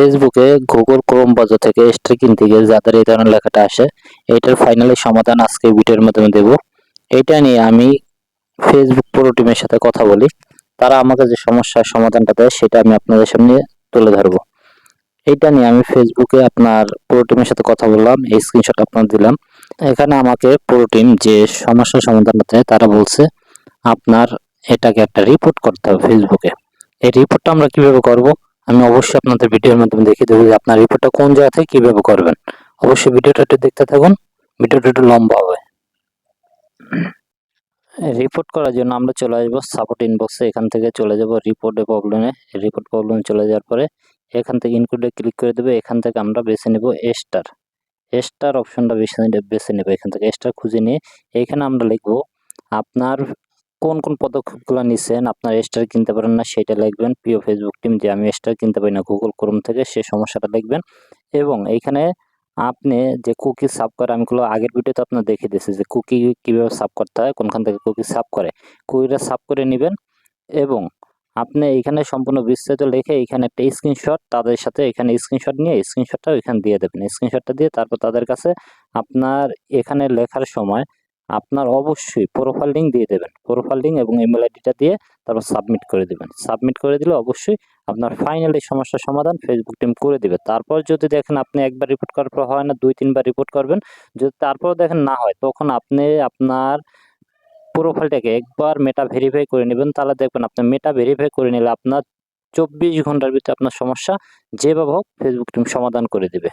ফেসবুকে Google Chrome বাজার থেকে স্টার কিনতে গিয়ে যাদের এই ধরনের লেখাটা আসে, এটার ফাইনালি সমাধান আজকে ভিডিওর মাধ্যমে দেব। এটা নিয়ে আমি ফেসবুক পুরো টিমের সাথে কথা বলি। তারা আমাকে যে সমস্যার সমাধানটা দেয়, সেটা আমি আপনাদের সামনে তুলে ধরবো। এইটা নিয়ে আমি ফেসবুকে আপনার পুরো টিমের সাথে কথা বললাম, এই স্ক্রিনশট আপনার দিলাম। এখানে আমাকে পুরো টিম যে সমস্যার সমাধানটা দেয়, তারা বলছে আপনার এটাকে একটা রিপোর্ট করতে হবে ফেসবুকে এই রিপোর্টটা আমরা কীভাবে করব? আমি অবশ্যই আপনাদের ভিডিওর মাধ্যমে দেখিয়ে দেবো যে আপনার রিপোর্টটা কোন জায়গা থেকে কীভাবে করবেন। অবশ্যই ভিডিওটা একটু দেখতে থাকুন, ভিডিওটা একটু লম্বা হবে। রিপোর্ট করার জন্য আমরা চলে আসব সাপোর্ট ইনবক্সে এখান থেকে চলে যাব রিপোর্টে প্রবলেমে রিপোর্ট প্রবলেমে চলে যাওয়ার পরে এখান থেকে ইনক্লুডে ক্লিক করে দেবে, এখান থেকে আমরা বেছে নেব স্টার স্টার অপশনটা বেছে বেছে নেব এখান থেকে স্টার খুঁজে নিয়ে। এখানে আমরা লিখব, আপনার কোন কোন পদক্ষেপগুলো নিছেন, আপনার স্টার কিনতে পারেন না, সেটা লিখবেন, প্রিয় ফেসবুক টিম যে আমি স্টার কিনতে পারি না গুগল ক্রোম থেকে সে সমস্যাটা লিখবেন। এবং এইখানে আপনি যে কুকি সাব করে, আমি গুলো আগের ভিডিওতে আপনার দেখিয়ে দিয়েছি যে কুকি কীভাবে সাব করতে হয়, কোনখান থেকে কুকি সাব করে। কুকিটা সাব করে নেবেন এবং আপনি এইখানে সম্পূর্ণ বিস্তারিত লিখে এখানে একটা স্ক্রিনশট তাদের সাথে এখানে স্ক্রিনশট নিয়ে স্ক্রিনশটটা এখানে দিয়ে দেবেন। স্ক্রিনশটটা দিয়ে তারপর তাদের কাছে আপনার এখানে লেখার সময় আপনার অবশ্যই প্রোফাইল লিঙ্ক দিয়ে দেবেন। প্রোফাইল লিঙ্ক এবং ইমেল আইডিটা দিয়ে তারপর সাবমিট করে দেবেন। সাবমিট করে দিলে অবশ্যই আপনার ফাইনালি সমস্যার সমাধান ফেসবুক টিম করে দিবে। তারপর যদি দেখেন আপনি একবার রিপোর্ট করার পর হয় না, দুই, তিনবার রিপোর্ট করবেন। যদি তারপর দেখেন না হয়, তখন আপনি আপনার প্রোফাইলটাকে একবার মেটা ভেরিফাই করে নেবেন। তাহলে দেখবেন আপনি মেটা ভেরিফাই করে নিলে আপনার চব্বিশ ঘণ্টার ভিতরে আপনার সমস্যা যেভাবে হোক ফেসবুক টিম সমাধান করে দেবে।